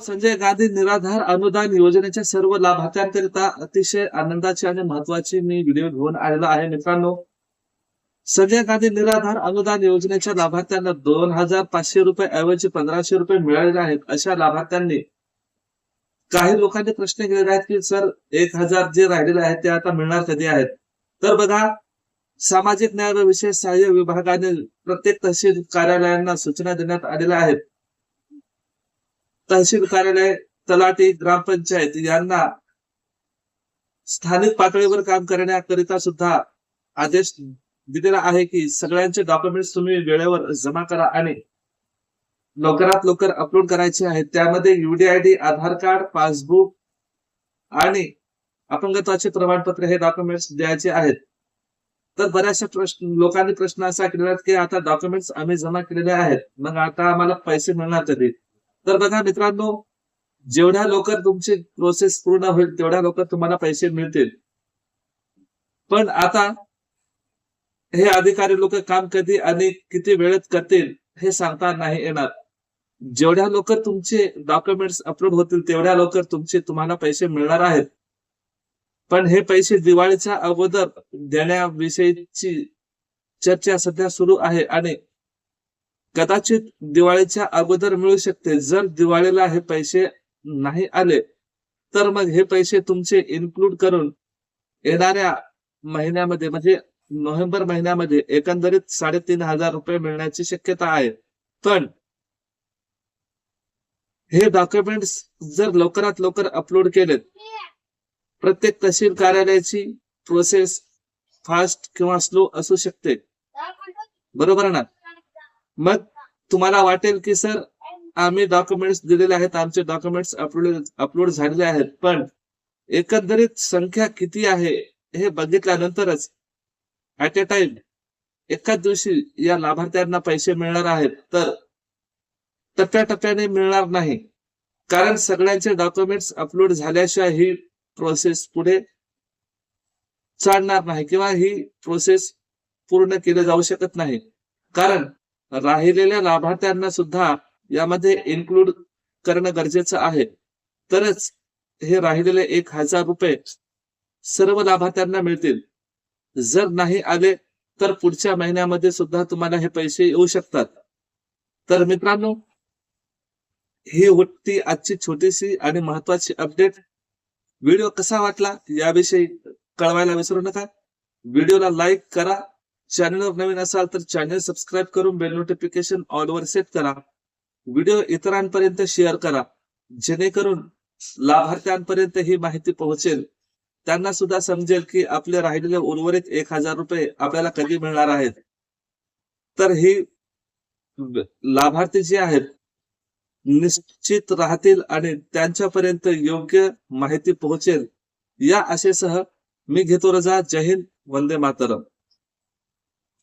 संजय गांधी निराधार अनुदान योजनेच्या सर्व लाभार्थ्यांकरिता अतिशय आनंदाची आणि महत्वाची मी व्हिडिओ घेऊन आलेला आहे. मित्रांनो संजय गांधी निराधार अनुदान योजनेच्या लाभार्थ्यांना दोन हजार पाचशे रुपये ऐवजी पंधराशे रुपये मिळालेले आहेत. अशा लाभार्थ्यांनी काही लोकांनी प्रश्न केलेले आहेत की सर एक हजार जे राहिलेले आहेत ते आता मिळणार कधी आहेत? तर बघा सामाजिक न्याय व विशेष सहाय्य विभागाने प्रत्येक तहसील कार्यालयांना सूचना देण्यात आलेल्या आहेत. तहसील कार्यालय तलाठी ग्रामपंचायत यांना स्थानिक पातळीवर काम करण्याकरिता सुद्धा आदेश दिलेला आहे की सगळ्यांचे डॉक्युमेंट्स तुम्ही वेळेवर जमा करा आणि लवकरात लवकर अपलोड करायचे आहेत त्यामध्ये युडीआयडी आधार कार्ड पासबुक आणि अपंगत्वाचे प्रमाणपत्र हे डॉक्युमेंट्स द्यायचे आहेत. तर बऱ्याचशा प्रश्न लोकांनी प्रश्न असा केलेला आहे की आता डॉक्युमेंट्स आम्ही जमा केलेले आहेत. मग आता आम्हाला पैसे मिळणार तरी तर बघा मित्रांनो जेवढ्या लवकर तुमची प्रोसेस पूर्ण होईल तेवढ्या लवकर तुम्हाला पैसे मिळतील. पण आता हे अधिकारी लोक काम कधी आणि किती वेळेत करतील हे सांगता नाही येणार. जेवढ्या लवकर तुमचे डॉक्युमेंट्स अपलोड होतील तेवढ्या लवकर तुमचे तुम्हाला पैसे मिळणार आहेत. पण हे पैसे दिवाळीच्या अगोदर देण्याविषयीची चर्चा सध्या सुरू आहे आणि कदाचित दिवाळीच्या अगोदर मिळू शकते. जर दिवाळीला हे पैसे नाही आले तर मग हे पैसे तुमचे इन्क्लूड करून येणाऱ्या महिन्यामध्ये म्हणजे नोव्हेंबर महिन्यामध्ये एकंदरीत साडेतीन हजार रुपये मिळण्याची शक्यता आहे. पण हे डॉक्युमेंट्स जर लवकरात लवकर अपलोड केलेत प्रत्येक तहसील कार्यालयाची प्रोसेस फास्ट किंवा स्लो असू शकते. बरोबर ना? मग तुम्हाला वाटेल की सर आम्ही डॉक्युमेंट्स दिलेले आहेत आमचे डॉक्युमेंट्स अपलोड अपलोड झालेले आहेत पण एकंदरीत संख्या किती आहे हे बघितल्यानंतरच ऍट ए टाइम एकाच दिवशी या लाभार्थ्यांना पैसे मिळणार आहेत तर टप्प्याटप्प्याने मिळणार नाही. कारण सगळ्यांचे डॉक्युमेंट्स अपलोड झाल्याशिवाय ही प्रोसेस पुढे चालणार नाही किंवा ही प्रोसेस पूर्ण केली जाऊ शकत नाही. कारण राहिलेल्या लाभार्थ्यांना सुद्धा यामध्ये इन्क्लूड करणं गरजेचं आहे. तरच हे राहिलेले एक हजार रुपये सर्व लाभार्थ्यांना मिळतील. जर नाही आले तर पुढच्या महिन्यामध्ये सुद्धा तुम्हाला हे पैसे येऊ शकतात. तर मित्रांनो ही होती आजची छोटीशी आणि महत्वाची अपडेट व्हिडिओ कसा वाटला याविषयी कळवायला विसरू नका. व्हिडिओला लाईक करा. चॅनलवर नवीन असाल तर चॅनल सबस्क्राईब करून बेल नोटिफिकेशन ऑलवर सेट करा. व्हिडिओ इतरांपर्यंत शेअर करा. जेणेकरून लाभार्थ्यांपर्यंत ही माहिती पोहोचेल. त्यांना सुद्धा समजेल की आपले राहिलेले उर्वरित एक हजार रुपये आपल्याला कधी मिळणार आहेत. तर ही लाभार्थी जे आहेत निश्चित राहतील आणि त्यांच्यापर्यंत योग्य माहिती पोहोचेल. या आशेसह मी घेतो रजा. जय हिंद. वंदे मातरम.